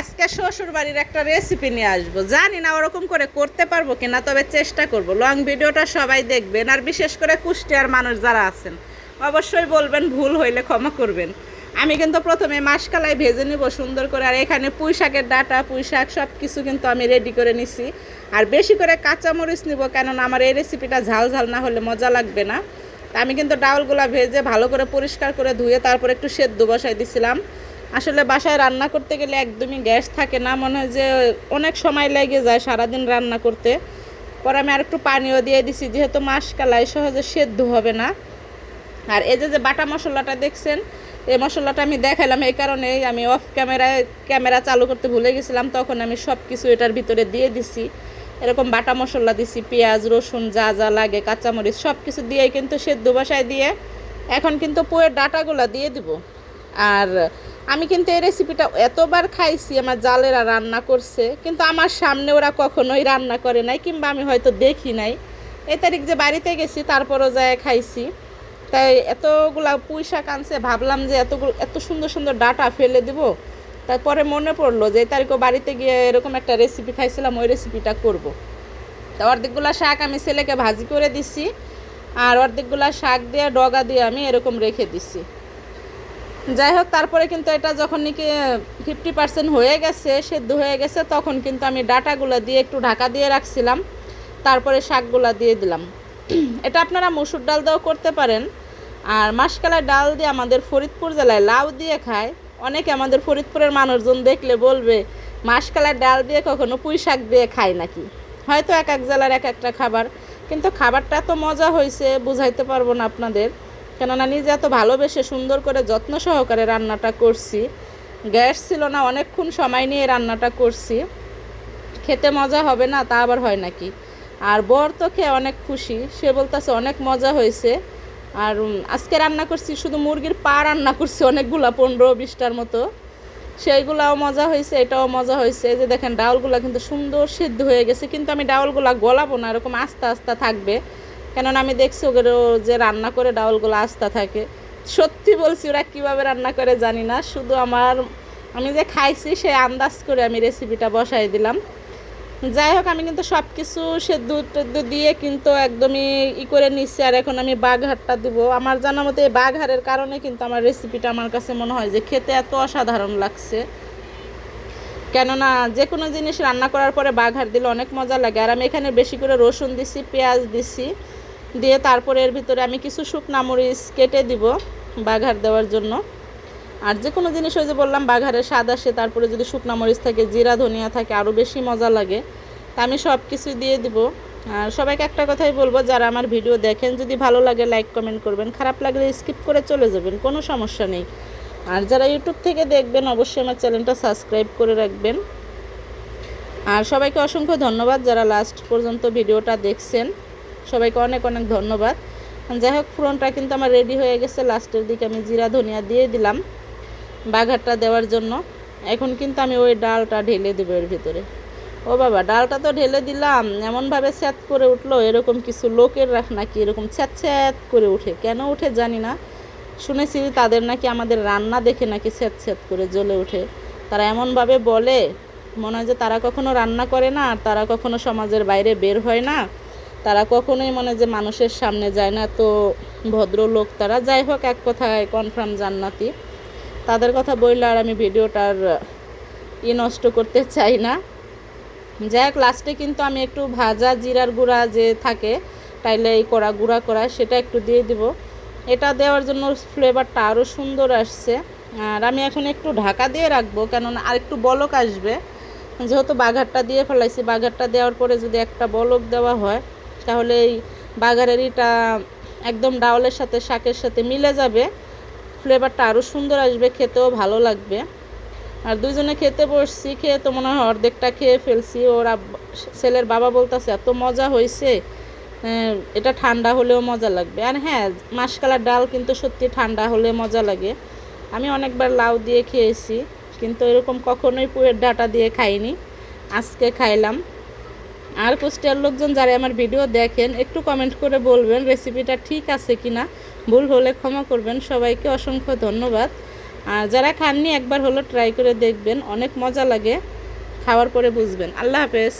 আজকে শ্বশুর বাড়ির একটা রেসিপি নিয়ে আসব। জানি না ওরকম করে করতে পারব কিনা, তবে চেষ্টা করব। লং ভিডিওটা সবাই দেখবেন, আর বিশেষ করে কুষ্টিয়ার মানুষ যারা আছেন, অবশ্যই বলবেন, ভুল হইলে ক্ষমা করবেন। আমি কিন্তু প্রথমে মাসকালাই ভেজে নিব সুন্দর করে, আর এখানে পুঁই শাকের ডাটা, পুঁই শাক সব কিছু কিন্তু আমি রেডি করে নিছি। আর বেশি করে কাঁচামরিচ নিব, কেননা আমার এই রেসিপিটা ঝাল ঝাল না হলে মজা লাগবে না। আমি কিন্তু ডাউলগুলা ভেজে ভালো করে পরিষ্কার করে ধুয়ে তারপর একটু সেদ্ধ বসাই দিছিলাম। আসলে বাসায় রান্না করতে গেলে একদমই গ্যাস থাকে না, মনে হয় যে অনেক সময় লেগে যায় সারাদিন রান্না করতে। পরে আমি আর একটু পানিও দিয়ে দিছি, যেহেতু মাসকালাই সহজে সেদ্ধ হবে না। আর এই যে যে বাটা মশলাটা দেখছেন, এই মশলাটা আমি দেখাইলাম, এই কারণেই আমি অফ ক্যামেরায় ক্যামেরা চালু করতে ভুলে গেছিলাম, তখন আমি সব কিছু এটার ভিতরে দিয়ে দিছি। এরকম বাটা মশলা দিছি, পেঁয়াজ, রসুন, যা যা লাগে, কাঁচামরিচ সব কিছু দিয়ে কিন্তু সেদ্ধ বাসায় দিয়ে এখন কিন্তু পোয়ের ডাটাগুলো দিয়ে দিব। আর আমি কিন্তু এই রেসিপিটা এতবার খাইছি, আমার জালেরা রান্না করছে, কিন্তু আমার সামনে ওরা কখনোই রান্না করে নাই, কিংবা আমি হয়তো দেখি নাই। এই তারিখ যে বাড়িতে গেছি, তারপরও যায় খাইছি। তাই এতগুলা পুঁই শাক আনছে, ভাবলাম যে এতগুলো এত সুন্দর সুন্দর ডাটা ফেলে দিব। তারপরে মনে পড়ল যে এই তারিখও বাড়িতে গিয়ে এরকম একটা রেসিপি খাইছিলাম, ওই রেসিপিটা করব। তা অর্ধেকগুলা শাক আমি ছেলেকে ভাজি করে দিছি, আর অর্ধেকগুলা শাক দিয়ে, ডগা দিয়ে আমি এরকম রেখে দিছি। যাই হোক, তারপরে কিন্তু এটা যখন নাকি ফিফটি পার্সেন্ট হয়ে গেছে, সেদ্ধ হয়ে গেছে, তখন কিন্তু আমি ডাটাগুলো দিয়ে একটু ঢাকা দিয়ে রাখছিলাম, তারপরে শাকগুলা দিয়ে দিলাম। এটা আপনারা মসুর ডাল দিয়েও করতে পারেন। আর মাসকালাই ডাল দিয়ে আমাদের ফরিদপুর জেলায় লাউ দিয়ে খায়। অনেকে আমাদের ফরিদপুরের মানুষজন দেখলে বলবে, মাসকালাই ডাল দিয়ে কখনো পুঁই শাক দিয়ে খায় নাকি? হয়তো এক এক জেলার এক একটা খাবার। কিন্তু খাবারটা তো মজা হয়েছে বুঝাইতে পারব না আপনাদের। কেননা নিজে এত ভালোবেসে সুন্দর করে যত্ন সহকারে রান্নাটা করছি। গ্যাস ছিল না, অনেকক্ষণ সময় নিয়ে রান্নাটা করছি। খেতে মজা হবে না, তা আবার হয় নাকি? আর বর তো খেয়ে অনেক খুশি, সে বলতেছে অনেক মজা হয়েছে। আর আজকে রান্না করছি শুধু মুরগির পা রান্না করছি, অনেকগুলা পনেরো বিশটার মতো। সেইগুলাও মজা হয়েছে, এটাও মজা হয়েছে। যে দেখেন ডাউলগুলা কিন্তু সুন্দর সিদ্ধ হয়ে গেছে, কিন্তু আমি ডাউলগুলা গলাবো না, এরকম আস্তে আস্তে থাকবে। কেননা আমি দেখছি ওগুলো যে রান্না করে ডাউলগুলো আস্তে থাকে। সত্যি বলছি, ওরা কীভাবে রান্না করে জানি না। শুধু আমার, আমি যে খাইছি সে আন্দাজ করে আমি রেসিপিটা বসাই দিলাম। যাই হোক, আমি কিন্তু সব কিছু সেদ্ধ টেদ্ধ দিয়ে কিন্তু একদমই ই করে নিচ্ছি আর এখন আমি বাঘহারটা দিব। আমার জানা মতে এই বাঘহারের কারণে কিন্তু আমার রেসিপিটা আমার কাছে মনে হয় যে খেতে এত অসাধারণ লাগছে। কেননা যে কোনো জিনিস রান্না করার পরে বাঘার দিলে অনেক মজা লাগে। আর আমি এখানে বেশি করে রসুন দিছি, পেঁয়াজ দিছি। দিয়ে তারপরে এর ভিতরে আমি কিছু শুকনা মরিচ কেটে দিব বাঘার দেওয়ার জন্য। আর যে কোনো জিনিস ওই যে বললাম, বাঘারের স্বাদ আসে, তারপরে যদি শুকনা মরিচ থাকে, জিরা, ধনিয়া থাকে আরও বেশি মজা লাগে, তা আমি সব কিছুই দিয়ে দিব। আর সবাইকে একটা কথাই বলব, যারা আমার ভিডিও দেখেন, যদি ভালো লাগে লাইক, কমেন্ট করবেন, খারাপ লাগলে স্কিপ করে চলে যাবেন, কোনো সমস্যা নেই। আর যারা ইউটিউব থেকে দেখবেন, অবশ্যই আমার চ্যানেলটা সাবস্ক্রাইব করে রাখবেন। আর সবাইকে অসংখ্য ধন্যবাদ যারা লাস্ট পর্যন্ত ভিডিওটা দেখছেন। সবাইকে অনেক অনেক ধন্যবাদ। যাই হোক, ফোড়নটা কিন্তু আমার রেডি হয়ে গেছে। লাস্টের দিকে আমি জিরা, ধনিয়া দিয়ে দিলাম বাঘারটা দেওয়ার জন্য। এখন কিন্তু আমি ওই ডালটা ঢেলে দেবো এর ভিতরে। ও বাবা, ডালটা তো ঢেলে দিলাম। এমনভাবে স্যাত করে উঠল, এরকম কিছু লোকের রাখ নাকি এরকম ছ্যাত ছ্যাত করে উঠে? কেন উঠে জানি না। শুনেছি তাদের নাকি আমাদের রান্না দেখে নাকি স্যাত স্যাত করে জ্বলে ওঠে তারা এমনভাবে বলে, মনে হয় যে তারা কখনো রান্না করে না, আর তারা কখনো সমাজের বাইরে বের হয় না। তারা কখনোই মানে যে মানুষের সামনে যায় না, তো ভদ্রলোক তারা যাই হোক এক কথায় কনফার্ম জান্নাতি। তাদের কথা বললে আর আমি ভিডিওটার ই নষ্ট করতে চাই না। যাই হোক লাস্টে কিন্তু আমি একটু ভাজা জিরার গুঁড়া যে থাকে, তাইলে এই করা গুঁড়া করা, সেটা একটু দিয়ে দিব। এটা দেওয়ার জন্য ফ্লেভারটা আরও সুন্দর আসছে। আর আমি এখন একটু ঢাকা দিয়ে রাখব, কেননা আর একটু বলক আসবে। যেহেতু বাঘারটা দিয়ে ফেলাইছি, বাঘারটা দেওয়ার পরে যদি একটা বলক দেওয়া হয় তাহলে এই বাঘারের ইটা একদম ডাউলের সাথে, শাকের সাথে মিলে যাবে। ফ্লেভারটা আরও সুন্দর আসবে, খেতেও ভালো লাগবে। আর দুইজনে খেতে বসছি, খেয়ে তো মনে হয় অর্ধেকটা খেয়ে ফেলছি। ওর ছেলের বাবা বলতেছে, এত মজা হয়েছে এটা ঠান্ডা হলেও মজা লাগবে। আর হ্যাঁ মাসকালার ডাল কিন্তু সত্যি ঠান্ডা হলে মজা লাগে। আমি অনেকবার লাউ দিয়ে খেয়েছি, কিন্তু এরকম কখনোই পুয়ের ডাটা দিয়ে খাইনি। আজকে খাইলাম। আর কুষ্টিয়ার লোকজন যারা আমার ভিডিও দেখেন, একটু কমেন্ট করে বলবেন রেসিপিটা ঠিক আছে কি না ভুল হলে ক্ষমা করবেন। সবাইকে অসংখ্য ধন্যবাদ। আর যারা খাননি, একবার হলো ট্রাই করে দেখবেন। অনেক মজা লাগে। খাওয়ার পরে বুঝবেন। আল্লাহ হাফেজ।